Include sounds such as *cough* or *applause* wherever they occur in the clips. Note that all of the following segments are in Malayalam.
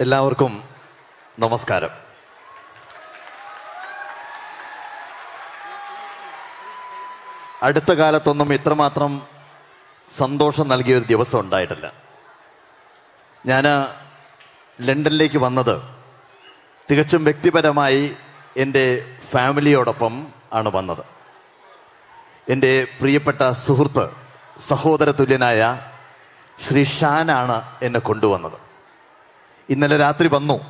എല്ലാവർക്കും നമസ്കാരം. അടുത്ത കാലത്തൊന്നും ഇത്രമാത്രം സന്തോഷം നൽകിയ ഒരു ദിവസം ഉണ്ടായിട്ടില്ല. ഞാൻ ലണ്ടനിലേക്ക് വന്നത് തികച്ചും വ്യക്തിപരമായി എന്റെ ഫാമിലിയോടൊപ്പം ആണ് വന്നത്. എന്റെ പ്രിയപ്പെട്ട സുഹൃത്ത് സഹോദര തുല്യനായ ശ്രീ ഷാനാണ് എന്നെ കൊണ്ടുവന്നത്. ഇന്നലെ രാത്രി വന്നു.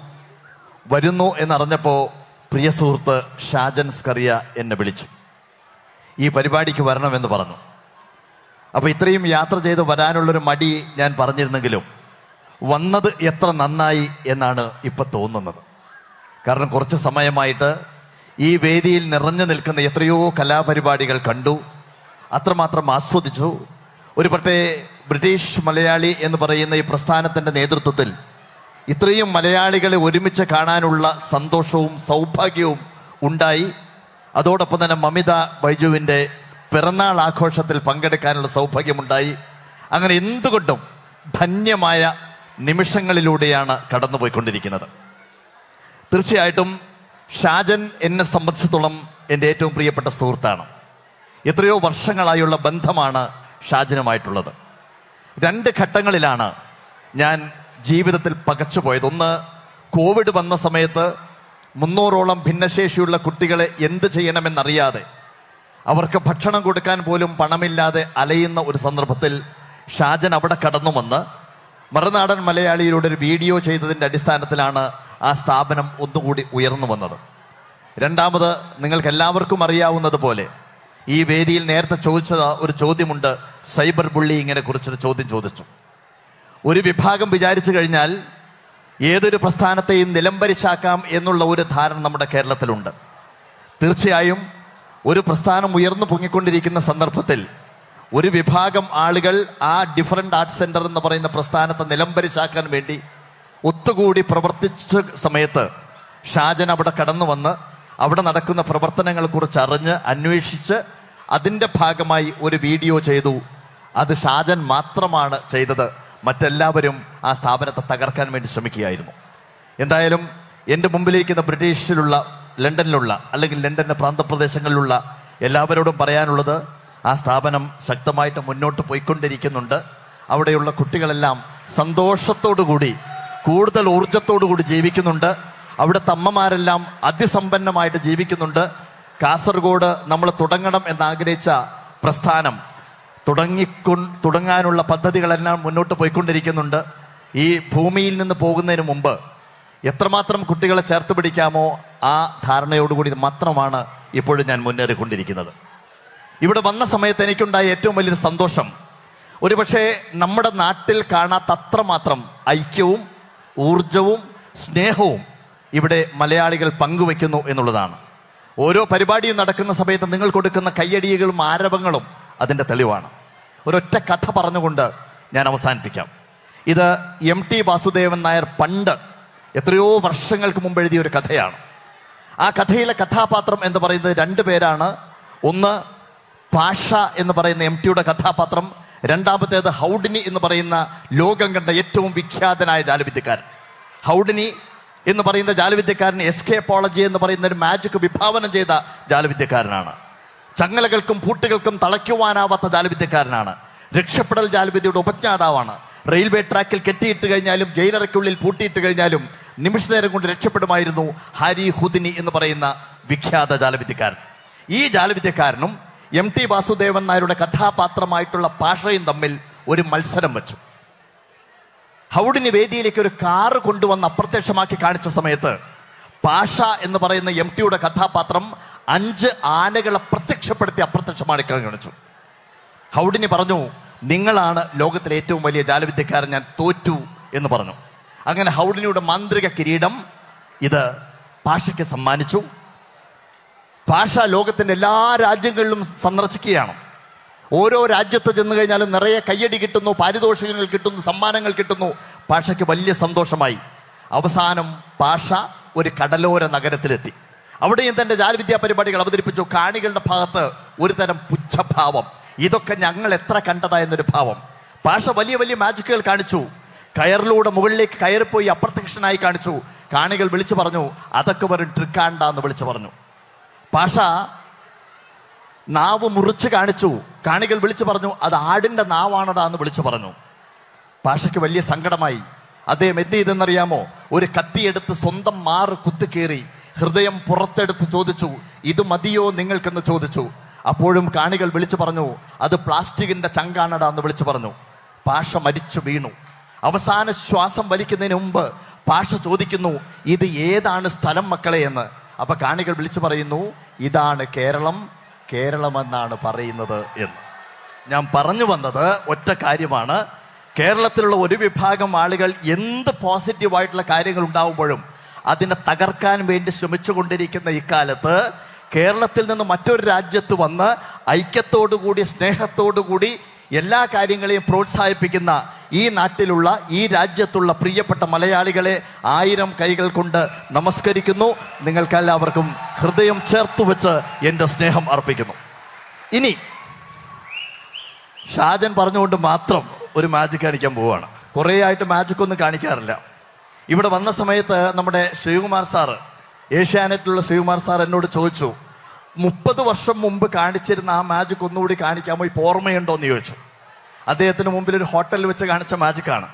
വരുന്നു എന്നറിഞ്ഞപ്പോൾ പ്രിയ സുഹൃത്ത് ഷാജൻ സ്കറിയ എന്നെ വിളിച്ചു. ഈ പരിപാടിക്ക് വരണമെന്ന് പറഞ്ഞു. അപ്പോൾ ഇത്രയും യാത്ര ചെയ്ത് വരാനുള്ളൊരു മടി ഞാൻ പറഞ്ഞിരുന്നെങ്കിലും വന്നത് എത്ര നന്നായി എന്നാണ് ഇപ്പൊ തോന്നുന്നത്. കാരണം കുറച്ച് സമയമായിട്ട് ഈ വേദിയിൽ നിറഞ്ഞു നിൽക്കുന്ന എത്രയോ കലാപരിപാടികൾ കണ്ടു. അത്രമാത്രം ആസ്വദിച്ചു. ഒരു പക്ഷേ ബ്രിട്ടീഷ് മലയാളി എന്ന് പറയുന്ന ഈ പ്രസ്ഥാനത്തിന്റെ നേതൃത്വത്തിൽ ഇത്രയും മലയാളികളെ ഒരുമിച്ച് കാണാനുള്ള സന്തോഷവും സൗഭാഗ്യവും ഉണ്ടായി. അതോടൊപ്പം തന്നെ മമിത ബൈജുവിന്റെ പിറന്നാൾ ആഘോഷത്തിൽ പങ്കെടുക്കാനുള്ള സൗഭാഗ്യമുണ്ടായി. അങ്ങനെ എന്തുകൊണ്ടും ധന്യമായ നിമിഷങ്ങളിലൂടെയാണ് കടന്നുപോയിക്കൊണ്ടിരിക്കുന്നത്. തീർച്ചയായിട്ടും ഷാജൻ എന്നെ സംബന്ധിച്ചിടത്തോളം എന്റെ ഏറ്റവും പ്രിയപ്പെട്ട സുഹൃത്താണ്. എത്രയോ വർഷങ്ങളായുള്ള ബന്ധമാണ് ഷാജനുമായിട്ടുള്ളത്. രണ്ട് ഘട്ടങ്ങളിലാണ് ഞാൻ ജീവിതത്തിൽ പകച്ചുപോയത് ഒന്ന് കോവിഡ് വന്ന സമയത്ത് മുന്നൂറോളം ഭിന്നശേഷിയുള്ള കുട്ടികളെ എന്ത് ചെയ്യണമെന്നറിയാതെ അവർക്ക് ഭക്ഷണം കൊടുക്കാൻ പോലും പണമില്ലാതെ അലയുന്ന ഒരു സന്ദർഭത്തിൽ ഷാജൻ അവിടെ കടന്നു വന്ന് മറുനാടൻ മലയാളിയിലൂടെ ഒരു വീഡിയോ ചെയ്തതിന്റെ അടിസ്ഥാനത്തിലാണ് ആ സ്ഥാപനം ഒന്നുകൂടി ഉയർന്നു വന്നത്. രണ്ടാമത് നിങ്ങൾക്ക് എല്ലാവർക്കും അറിയാവുന്നതുപോലെ ഈ വേദിയിൽ നേരത്തെ ചോദിച്ചത് ഒരു ചോദ്യമുണ്ട്. സൈബർ ബുള്ളിങ്ങിനെ കുറിച്ചൊരു ചോദ്യം ചോദിച്ചു. ഒരു വിഭാഗം വിചാരിച്ചു കഴിഞ്ഞാൽ ഏതൊരു പ്രസ്ഥാനത്തെയും നിലംപരിശാക്കാം എന്നുള്ള ഒരു ധാരണ നമ്മുടെ കേരളത്തിലുണ്ട്. തീർച്ചയായും ഒരു പ്രസ്ഥാനം ഉയർന്നു പൊങ്ങിക്കൊണ്ടിരിക്കുന്ന സന്ദർഭത്തിൽ ഒരു വിഭാഗം ആളുകൾ ആ ഡിഫറന്റ് ആർട്സ് സെന്റർ എന്ന് പറയുന്ന പ്രസ്ഥാനത്തെ നിലംപരിശാക്കാൻ വേണ്ടി ഒത്തുകൂടി പ്രവർത്തിച്ച സമയത്ത് ഷാജൻ അവിടെ കടന്നു വന്ന് അവിടെ നടക്കുന്ന പ്രവർത്തനങ്ങളെക്കുറിച്ച് അറിഞ്ഞ് അന്വേഷിച്ച് അതിന്റെ ഭാഗമായി ഒരു വീഡിയോ ചെയ്തു. അത് ഷാജൻ മാത്രമാണ് ചെയ്തത്. മറ്റെല്ലാവരും ആ സ്ഥാപനത്തെ തകർക്കാൻ വേണ്ടി ശ്രമിക്കുകയായിരുന്നു. എന്തായാലും എന്റെ മുമ്പിലിരിക്കുന്ന ബ്രിട്ടീഷിലുള്ള ലണ്ടനിലുള്ള അല്ലെങ്കിൽ ലണ്ടന്റെ പ്രാന്തപ്രദേശങ്ങളിലുള്ള എല്ലാവരോടും പറയാനുള്ളത് ആ സ്ഥാപനം ശക്തമായിട്ട് മുന്നോട്ട് പോയിക്കൊണ്ടിരിക്കുന്നുണ്ട്. അവിടെയുള്ള കുട്ടികളെല്ലാം സന്തോഷത്തോടു കൂടി കൂടുതൽ ഊർജത്തോടു കൂടി ജീവിക്കുന്നുണ്ട്. അവിടുത്തെ അമ്മമാരെല്ലാം അതിസമ്പന്നമായിട്ട് ജീവിക്കുന്നുണ്ട്. കാസർഗോഡ് നമ്മൾ തുടങ്ങണം എന്നാഗ്രഹിച്ച പ്രസ്ഥാനം തുടങ്ങിക്കൊ തുടങ്ങാനുള്ള പദ്ധതികളെല്ലാം മുന്നോട്ട് പോയിക്കൊണ്ടിരിക്കുന്നുണ്ട്. ഈ ഭൂമിയിൽ നിന്ന് പോകുന്നതിന് മുമ്പ് എത്രമാത്രം കുട്ടികളെ ചേർത്ത് പിടിക്കാമോ ആ ധാരണയോടുകൂടി മാത്രമാണ് ഇപ്പോഴും ഞാൻ മുന്നേറിക്കൊണ്ടിരിക്കുന്നത്. ഇവിടെ വന്ന സമയത്ത് എനിക്കുണ്ടായ ഏറ്റവും വലിയൊരു സന്തോഷം ഒരുപക്ഷെ നമ്മുടെ നാട്ടിൽ കാണാത്ത അത്രമാത്രം ഐക്യവും ഊർജവും സ്നേഹവും ഇവിടെ മലയാളികൾ പങ്കുവെക്കുന്നു എന്നുള്ളതാണ്. ഓരോ പരിപാടിയും നടക്കുന്ന സമയത്ത് നിങ്ങൾ കൊടുക്കുന്ന കയ്യടികളും ആരവങ്ങളും അതിന്റെ തെളിവാണ്. ഒരൊറ്റ കഥ പറഞ്ഞുകൊണ്ട് ഞാൻ അവസാനിപ്പിക്കാം. ഇത് എം ടി വാസുദേവൻ നായർ പണ്ട് എത്രയോ വർഷങ്ങൾക്ക് മുമ്പ് എഴുതിയ ഒരു കഥയാണ്. ആ കഥയിലെ കഥാപാത്രം എന്ന് പറയുന്നത് രണ്ട് പേരാണ്. ഒന്ന് പാഷ എന്ന് പറയുന്ന എം ടിയുടെ കഥാപാത്രം രണ്ടാമത്തേത് ഹൗഡിനി എന്ന് പറയുന്ന ലോകം കണ്ട ഏറ്റവും വിഖ്യാതനായ ജാലവിദ്യക്കാരൻ. ഹൗഡിനി എന്ന് പറയുന്ന ജാലവിദ്യക്കാരൻ എസ് കെ പോളജി എന്ന് പറയുന്ന ഒരു മാജിക് വിഭാവനം ചെയ്ത ജാലവിദ്യക്കാരനാണ്. ചങ്ങലകൾക്കും പൂട്ടുകൾക്കും തളയ്ക്കുവാനാവാത്ത ജാലവിദ്യക്കാരനാണ്. രക്ഷപ്പെടൽ ജാലവിദ്യയുടെ ഉപജ്ഞാതാവാണ്. റെയിൽവേ ട്രാക്കിൽ കെട്ടിയിട്ട് കഴിഞ്ഞാലും ജയിലറയ്ക്കുള്ളിൽ പൂട്ടിയിട്ട് കഴിഞ്ഞാലും നിമിഷ നേരം കൊണ്ട് രക്ഷപ്പെടുമായിരുന്നു ഹരി ഹുദിനി എന്ന് പറയുന്ന വിഖ്യാത ജാലവിദ്യക്കാരൻ. ഈ ജാലവിദ്യക്കാരനും എം ടി വാസുദേവൻ നായരുടെ കഥാപാത്രമായിട്ടുള്ള പാഷയും തമ്മിൽ ഒരു മത്സരം വെച്ചു. ഹൗഡിന് വേദിയിലേക്ക് ഒരു കാറ് കൊണ്ടുവന്ന് അപ്രത്യക്ഷമാക്കി കാണിച്ച സമയത്ത് പാഷ എന്ന് പറയുന്ന എം ടിയുടെ കഥാപാത്രം അഞ്ച് ആനകളെ പ്രത്യക്ഷപ്പെടുത്തി അപ്രത്യക്ഷമാണ് കാണിച്ചു. ഹൗഡിനി പറഞ്ഞു നിങ്ങളാണ് ലോകത്തിലെ ഏറ്റവും വലിയ ജാലവിദ്യക്കാരൻ ഞാൻ തോറ്റു എന്ന് പറഞ്ഞു. അങ്ങനെ ഹൗഡിനിയുടെ മാന്ത്രിക കിരീടം ഇത് പാഷയ്ക്ക് സമ്മാനിച്ചു. പാഷ ലോകത്തിന്റെ എല്ലാ രാജ്യങ്ങളിലും സന്ദർശിക്കുകയാണ്. ഓരോ രാജ്യത്ത് ചെന്ന് കഴിഞ്ഞാലും നിറയെ കയ്യടി കിട്ടുന്നു പാരിതോഷികങ്ങൾ കിട്ടുന്നു സമ്മാനങ്ങൾ കിട്ടുന്നു. പാഷയ്ക്ക് വലിയ സന്തോഷമായി. അവസാനം പാഷ ഒരു കടലോര നഗരത്തിലെത്തി. അവിടെയും തന്റെ ജാലവിദ്യാ പരിപാടികൾ അവതരിപ്പിച്ചു. കാണികളുടെ ഭാഗത്ത് ഒരു തരം പുച്ഛഭാവം. ഇതൊക്കെ ഞങ്ങൾ എത്ര കണ്ടതാ എന്നൊരു ഭാവം. പാഷ വലിയ വലിയ മാജിക്കുകൾ കാണിച്ചു. കയറിലൂടെ മുകളിലേക്ക് കയറിപ്പോയി അപ്രത്യക്ഷനായി കാണിച്ചു. കാണികൾ വിളിച്ചു പറഞ്ഞു അതൊക്കെ വെറും ട്രിക്കാണ്ട എന്ന് വിളിച്ചു പറഞ്ഞു. പാഷ നാവ് മുറിച്ച് കാണിച്ചു. കാണികൾ വിളിച്ചു പറഞ്ഞു അത് ആടിന്റെ നാവാണടാ എന്ന് വിളിച്ചു പറഞ്ഞു. പാഷയ്ക്ക് വലിയ സങ്കടമായി. അദ്ദേഹം എന്ത് ചെയ്തെന്നറിയാമോ? ഒരു കത്തിയെടുത്ത് സ്വന്തം മാറ് കുത്തിക്കേറി ഹൃദയം പുറത്തെടുത്ത് ചോദിച്ചു ഇത് മതിയോ? നിങ്ങൾക്കെന്ന് ചോദിച്ചു. അപ്പോഴും കാണികൾ വിളിച്ചു പറഞ്ഞു അത് പ്ലാസ്റ്റിക്കിന്റെ ചങ്കാണടാ എന്ന് വിളിച്ചു പറഞ്ഞു. പാഷ മരിച്ചു വീണു. അവസാന ശ്വാസം വലിക്കുന്നതിന് മുമ്പ് പാഷ ചോദിക്കുന്നു ഇത് ഏതാണ് സ്ഥലം മക്കളെ? എന്ന്. അപ്പൊ കാണികൾ വിളിച്ചു പറയുന്നു ഇതാണ് കേരളം കേരളമെന്നാണ് പറയുന്നത് എന്ന്. ഞാൻ പറഞ്ഞു വന്നത് ഒറ്റ കാര്യമാണ്. കേരളത്തിലുള്ള ഒരു വിഭാഗം ആളുകൾ എന്ത് പോസിറ്റീവായിട്ടുള്ള കാര്യങ്ങൾ ഉണ്ടാവുമ്പോഴും അതിനെ തകർക്കാൻ വേണ്ടി ശ്രമിച്ചുകൊണ്ടിരിക്കുന്ന ഇക്കാലത്ത് കേരളത്തിൽ നിന്ന് മറ്റൊരു രാജ്യത്ത് വന്ന് ഐക്യത്തോടുകൂടി സ്നേഹത്തോടുകൂടി എല്ലാ കാര്യങ്ങളെയും പ്രോത്സാഹിപ്പിക്കുന്ന ഈ നാട്ടിലുള്ള ഈ രാജ്യത്തുള്ള പ്രിയപ്പെട്ട മലയാളികളെ ആയിരം കൈകൾ കൊണ്ട് നമസ്കരിക്കുന്നു. നിങ്ങൾക്കെല്ലാവർക്കും ഹൃദയം ചേർത്ത് വെച്ച് എന്റെ സ്നേഹം അർപ്പിക്കുന്നു. ഇനി ഷാജൻ പറഞ്ഞുകൊണ്ട് മാത്രം ഒരു മാജിക് കാണിക്കാൻ പോവുകയാണ് കുറേ ആയിട്ട് മാജിക് ഒന്നും കാണിക്കാറില്ല. ഇവിടെ വന്ന സമയത്ത് നമ്മുടെ ശ്രീകുമാർ സാറ് ഏഷ്യാനെറ്റിലുള്ള ശ്രീകുമാർ സാർ എന്നോട് ചോദിച്ചു മുപ്പത് വർഷം മുമ്പ് കാണിച്ചിരുന്ന ആ മാജിക് ഒന്നുകൂടി കാണിക്കാൻ പോയി ഓർമ്മയുണ്ടോ? എന്ന് ചോദിച്ചു. അദ്ദേഹത്തിന് മുമ്പിൽ ഒരു ഹോട്ടലിൽ വെച്ച് കാണിച്ച മാജിക്കാണ്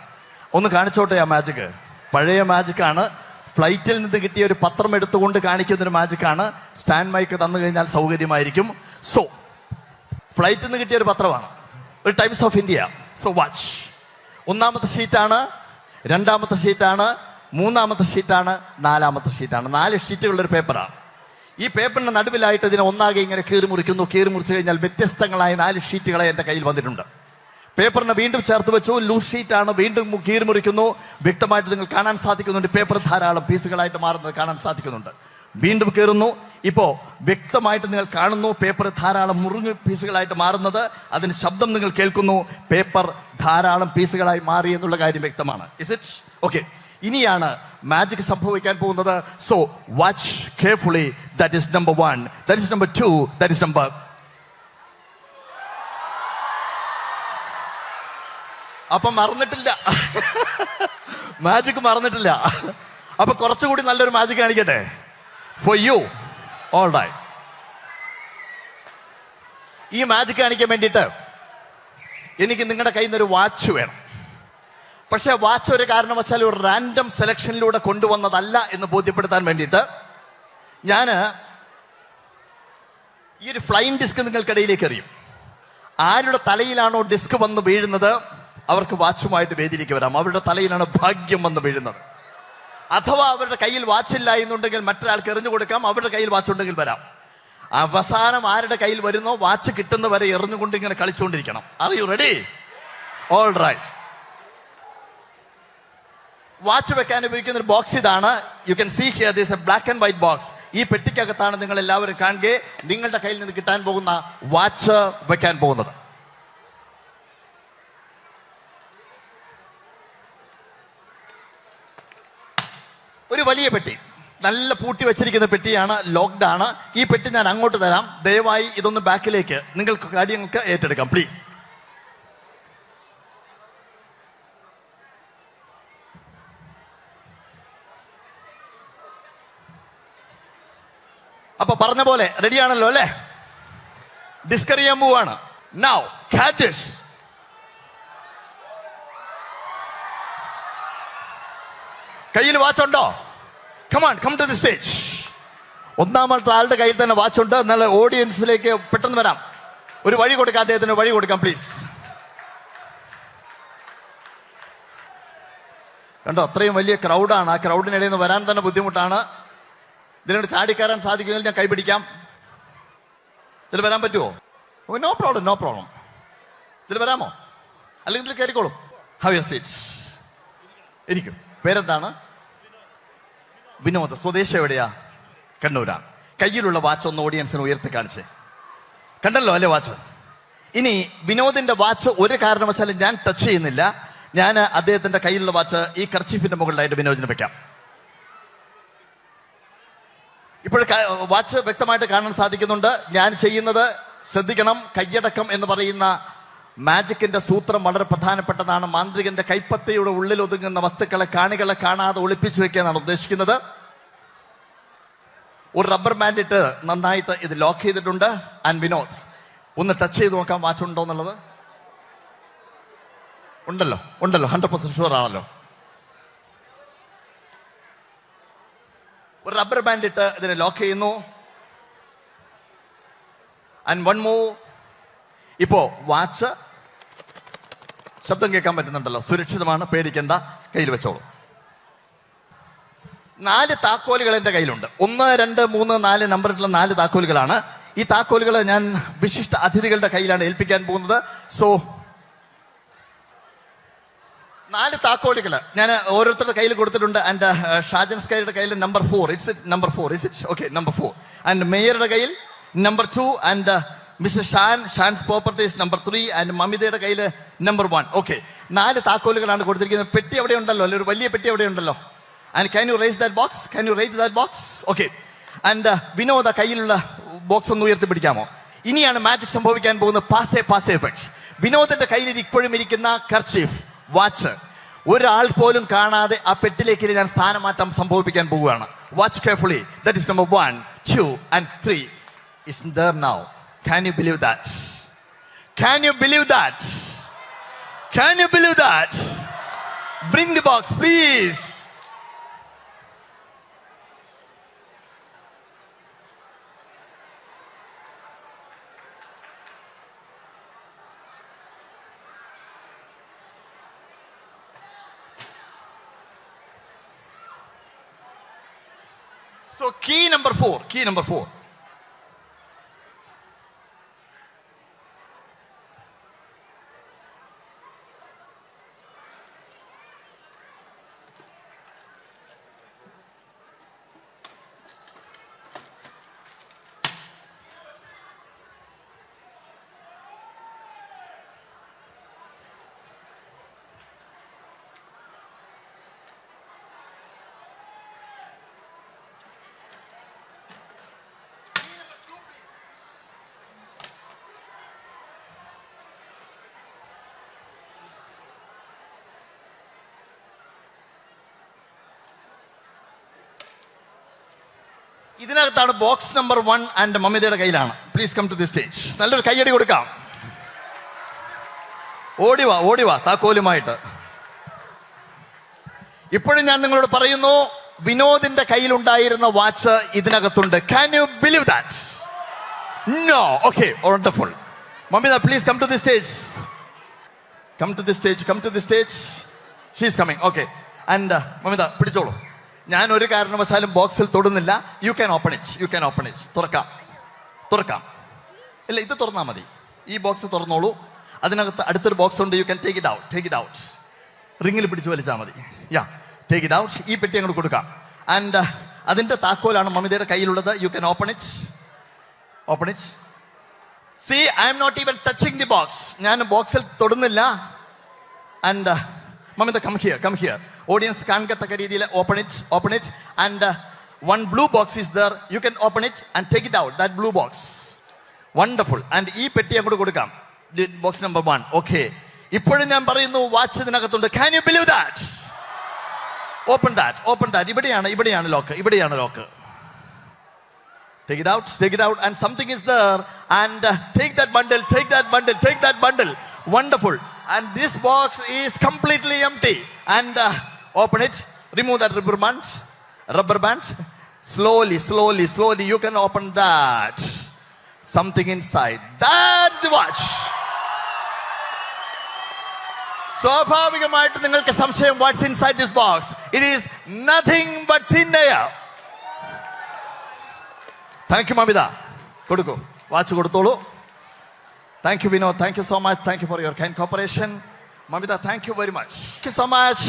ഒന്ന് കാണിച്ചോട്ടെ ആ മാജിക് പഴയ മാജിക്കാണ് ഫ്ലൈറ്റിൽ നിന്ന് കിട്ടിയ ഒരു പത്രം എടുത്തുകൊണ്ട് കാണിക്കുന്നൊരു മാജിക്കാണ് സ്റ്റാൻഡ് മൈക്ക് തന്നു കഴിഞ്ഞാൽ സൗകര്യമായിരിക്കും. സോ ഫ്ലൈറ്റിൽ നിന്ന് കിട്ടിയ ഒരു പത്രമാണ്. ഒരു Times of India. So watch ഒന്നാമത്തെ ഷീറ്റാണ് രണ്ടാമത്തെ ഷീറ്റാണ് മൂന്നാമത്തെ ഷീറ്റാണ് നാലാമത്തെ ഷീറ്റാണ്. നാല് ഷീറ്റുകളുടെ ഒരു പേപ്പറാണ്. ഈ പേപ്പറിന്റെ നടുവിലായിട്ട് ഇതിനെ ഒന്നാകെ ഇങ്ങനെ കീറി മുറിക്കുന്നു. കീറി മുറിച്ചു കഴിഞ്ഞാൽ വ്യത്യസ്തങ്ങളായ നാല് ഷീറ്റുകളെ എന്റെ കയ്യിൽ വന്നിട്ടുണ്ട്. പേപ്പറിനെ വീണ്ടും ചേർത്ത് വെച്ചു. ലൂസ് ഷീറ്റാണ് വീണ്ടും കീറി മുറിക്കുന്നു. വ്യക്തമായിട്ട് നിങ്ങൾ കാണാൻ സാധിക്കുന്നുണ്ട്. പേപ്പർ ധാരാളം പീസുകളായിട്ട് മാറുന്നത് കാണാൻ സാധിക്കുന്നുണ്ട്. വീണ്ടും കയറുന്നു ഇപ്പോ വ്യക്തമായിട്ട് നിങ്ങൾ കാണുന്നു പേപ്പർ ധാരാളം മുറിഞ്ഞ് പീസുകളായിട്ട് മാറുന്നത്. അതിന് ശബ്ദം നിങ്ങൾ കേൾക്കുന്നു. പേപ്പർ ധാരാളം പീസുകളായി മാറി എന്നുള്ള കാര്യം വ്യക്തമാണ്. ഇസ് ഇറ്റ് ഓക്കെ ഇനിയാണ് മാജിക് സംഭവിക്കാൻ പോകുന്നത്. So watch carefully that is number one that is number two that is number അപ്പൊ മറന്നിട്ടില്ല. *laughs* മാജിക് മറന്നിട്ടില്ല. അപ്പൊ കുറച്ചുകൂടി നല്ലൊരു മാജിക് കാണിക്കട്ടെ? ഫോർ യു ഓൾ റൈറ്റ് ഈ മാജിക് കാണിക്കാൻ വേണ്ടിയിട്ട് എനിക്ക് നിങ്ങളുടെ കയ്യിൽ നിന്നൊരു വാച്ച് വേണം. പക്ഷെ വാച്ച് ഒരു കാരണവശാൽ ഒരു റാൻഡം സെലക്ഷനിലൂടെ കൊണ്ടുവന്നതല്ല എന്ന് ബോധ്യപ്പെടുത്താൻ വേണ്ടിയിട്ട് ഞാൻ ഈ ഒരു ഫ്ലൈങ് ഡിസ്ക് നിങ്ങൾക്കിടയിലേക്ക് എറിയും. ആരുടെ തലയിലാണോ ഡിസ്ക് വന്ന് വീഴുന്നത്? അവർക്ക് വാച്ചുമായിട്ട് വേദിയിലേക്ക് വരാം. അവരുടെ തലയിലാണ് ഭാഗ്യം വന്ന് വീഴുന്നത്. അഥവാ അവരുടെ കയ്യിൽ വാച്ചില്ല എന്നുണ്ടെങ്കിൽ മറ്റൊരാൾക്ക് എറിഞ്ഞു കൊടുക്കാം അവരുടെ കയ്യിൽ വാച്ച് ഉണ്ടെങ്കിൽ വരാം. അവസാനം ആരുടെ കയ്യിൽ വരുന്നോ വാച്ച് കിട്ടുന്നവരെ എറിഞ്ഞുകൊണ്ട് ഇങ്ങനെ കളിച്ചുകൊണ്ടിരിക്കണം. Are you ready all right watch വെക്കാൻ ഉപയോഗിക്കുന്ന ഒരു ബോക്സ് ഇതാണ്. You can see here this a black and white box ഈ പെട്ടിക്കകത്താണ് നിങ്ങൾ എല്ലാവരും കാണുക. നിങ്ങളുടെ കയ്യിൽ നിന്ന് കിട്ടാൻ പോകുന്ന വാച്ച് വെക്കാൻ പോകുന്നത്. വലിയ പെട്ടി. നല്ല പൂട്ടി വെച്ചിരിക്കുന്ന പെട്ടിയാണ് ലോക്ക്ഡ് ആണ് ഈ പെട്ടി ഞാൻ അങ്ങോട്ട് തരാം. ദയവായി ഇതൊന്ന് ബാക്കിലേക്ക് നിങ്ങൾക്ക് കാര്യങ്ങൾക്ക് ഏറ്റെടുക്കാം പ്ലീസ് അപ്പൊ പറഞ്ഞ പോലെ റെഡിയാണല്ലോ അല്ലേ? ഡിസ്കർ ചെയ്യാൻ പോവാണ്. നൗ കാറ്റിഷ് കയ്യിൽ വാച്ചുണ്ടോ come on come to the stage ഒന്നാമത്തെ ആളുടെ കയ്യിൽ തന്നെ വാച്ചുണ്ട് എന്നാൽ ഓഡിയൻസിലേക്ക് പെട്ടെന്ന് വരാം. ഒരു വഴി കൊടുക്കാം അദ്ദേഹത്തിന് വഴി കൊടുക്കാം പ്ലീസ് കണ്ടോ അത്രയും വലിയ ക്രൗഡാണ് ആ ക്രൗഡിനിടയിൽ നിന്ന് വരാൻ തന്നെ ബുദ്ധിമുട്ടാണ്. ഇതിനോട് ചാടിക്കയറാൻ സാധിക്കുമെങ്കിൽ ഞാൻ കൈപിടിക്കാം ഇതിൽ വരാൻ പറ്റുമോ oh no problem no problem ഇതിൽ വരാമോ? അല്ലെങ്കിൽ ഇതിൽ കയറിക്കോളും. ഹൗ യു സീറ്റ് ഇരിക്കും. പേരെന്താണ്? വിനോദ് സ്വദേശം എവിടെയാ? കണ്ണൂരാ. കയ്യിലുള്ള വാച്ച് ഒന്ന് ഓഡിയൻസിന് ഉയർത്തി കാണിച്ചേ. കണ്ടല്ലോ അല്ലേ വാച്ച് ഇനി വിനോദിന്റെ വാച്ച് ഒരു കാരണവശാലും ഞാൻ ടച്ച് ചെയ്യുന്നില്ല. ഞാൻ അദ്ദേഹത്തിന്റെ കയ്യിലുള്ള വാച്ച് ഈ കർച്ചീഫിന്റെ മുകളിലായിട്ട് വിനോദിന് വെക്കാം. ഇപ്പോൾ വാച്ച് വ്യക്തമായിട്ട് കാണാൻ സാധിക്കുന്നുണ്ട്. ഞാൻ ചെയ്യുന്നത് ശ്രദ്ധിക്കണം കയ്യടക്കം എന്ന് പറയുന്ന മാജിക്കിന്റെ സൂത്രം വളരെ പ്രധാനപ്പെട്ടതാണ്. മാന്ത്രികന്റെ കൈപ്പത്തിയുടെ ഉള്ളിൽ ഒതുങ്ങുന്ന വസ്തുക്കളെ കാണികളെ കാണാതെ ഒളിപ്പിച്ചു വെക്കാനാണ് ഉദ്ദേശിക്കുന്നത്. ഒരു റബ്ബർ ബാൻഡ് ഇട്ട് നന്നായിട്ട് ഇത് ലോക്ക് ചെയ്തിട്ടുണ്ട്. ആൻഡ് വിനോദ് ഒന്ന് ടച്ച് ചെയ്ത് നോക്കാൻ വാച്ച് ഉണ്ടോ എന്നുള്ളത്? ഉണ്ടല്ലോ ഉണ്ടല്ലോ ഹൺഡ്രഡ് പെർസെന്റ് ഷുവർ ആണല്ലോ. ഒരു റബ്ബർ ബാൻഡ് ഇട്ട് ഇതിനെ ലോക്ക് ചെയ്യുന്നു. ആൻഡ് വൺ മൂ ഇപ്പോ വാച്ച്. ശബ്ദം കേൾക്കാൻ പറ്റുന്നുണ്ടല്ലോ. സുരക്ഷിതമാണ് പേടിക്കേണ്ട. കയ്യിൽ വെച്ചോളൂ. നാല് താക്കോലുകൾ എന്റെ കയ്യിലുണ്ട്. ഒന്ന് രണ്ട് മൂന്ന് നാല് നമ്പറിട്ടുള്ള നാല് താക്കോലുകളാണ്. ഈ താക്കോലുകൾ ഞാൻ വിശിഷ്ട അതിഥികളുടെ കയ്യിലാണ് ഏൽപ്പിക്കാൻ പോകുന്നത്. സോ നാല് താക്കോലുകൾ ഞാൻ ഓരോരുത്തരുടെ കയ്യിൽ കൊടുത്തിട്ടുണ്ട്. ആൻഡ് ഷാജൻ സ്കൈയുടെ കയ്യിൽ number four it's it number four it's it okay number four and മേയറുടെ കയ്യിൽ number two and mister Shan Shan's properties number three and മമിതയുടെ കയ്യിൽ നമ്പർ വൺ. ഓക്കെ നാല് താക്കോലുകളാണ് കൊടുത്തിരിക്കുന്നത്. പെട്ടി അവിടെ ഉണ്ടല്ലോ അല്ലെ? ഒരു വലിയ പെട്ടി അവിടെ ഉണ്ടല്ലോ and can you raise that box can you raise that box okay and വിനോദ കയ്യിലുള്ള ബോക്സ് ഒന്ന് ഉയർത്തി പിടിക്കാമോ ഇനിയാണ് മാജിക് സംഭവിക്കാൻ പോകുന്നത് പാസേ പാസേ എഫക്ട് വിനോദന്റെ കയ്യിൽ ഇപ്പോഴും ഇരിക്കുന്ന കർച്ചീഫ് വാച്ച് ഒരാൾ പോലും കാണാതെ ആ പെട്ടിലേക്ക് ഞാൻ സ്ഥാനമാറ്റം സംഭവിപ്പിക്കാൻ പോവുകയാണ്. Watch carefully that is number one two and three is there now Can you believe that? Can you believe that? Can you believe that? Bring the box, please. So, key number four, key number four. ഇതിനകത്താണ് ബോക്സ് നമ്പർ വൺ ആൻഡ് മമിതയുടെ കയ്യിലാണ്. Please come to the stage നല്ലൊരു കയ്യടി കൊടുക്കാം. ഓടിവാ ഓടിവാ താക്കോലുമായിട്ട്. ഇപ്പോഴും ഞാൻ നിങ്ങളോട് പറയുന്നു വിനോദിന്റെ കയ്യിലുണ്ടായിരുന്ന വാച്ച് ഇതിനകത്തുണ്ട്. Can you believe that no okay wonderful Mamitha please come to the stage come to the stage come to the stage she's coming okay and Mamitha പിടിച്ചോളൂ. ഞാൻ ഒരു കാരണവശാലും ബോക്സിൽ തൊടുന്നില്ല. You can open it you can open it തുറക്കാം. തുറക്കാം. ഇല്ല ഇത് തുറന്നാൽ മതി. ഈ ബോക്സ് തുറന്നോളൂ. അതിനകത്ത് അടുത്തൊരു ബോക്സ് ഉണ്ട്. You can take it out take it out റിങ്ങിൽ പിടിച്ച് വലിച്ചാൽ മതി. യാ ടേക്ക് ഇറ്റ് ഔട്ട് ഈ പെട്ടി അങ്ങോട്ട് കൊടുക്കാം. ആൻഡ് അതിന്റെ താക്കോലാണ് മമിതയുടെ കയ്യിലുള്ളത്. You can open it open it see I'm not even touching the box ഞാൻ ബോക്സിൽ തൊടുന്നില്ല. And Mamitha come here come here audience കാണിക്കത്തക്ക രീതിയിൽ open it open it and one blue box is there you can open it and take it out that blue box wonderful and ഈ പെട്ടി അങ്ങോട്ട് കൊടുക്കാം. ബോക്സ് നമ്പർ വൺ ഓക്കെ ഇപ്പോഴും ഞാൻ പറയുന്നു വാച്ച് ഇതിനകത്തുണ്ട്. Can you believe that open that open that ഇവിടെയാണ് ഇവിടെയാണ് ലോക്ക് ഇവിടെയാണ് lock Take it out, take it out, and something is there. And uh, take that bundle, take that bundle, take that bundle. Wonderful. And this box is completely empty. And uh, open it, remove that rubber band, rubber band. Slowly, slowly, slowly, you can open that. Something inside. That's the watch. സ്വാഭാവികമായിട്ട് നിങ്ങൾക്ക് സംശയം what's inside this box it is nothing but thin air thank you Mamitha കൊടുക്കൂ വാച്ച് കൊടുത്തോളൂ thank you Vinod thank you so much thank you for your kind cooperation Mamitha thank you very much thank you so much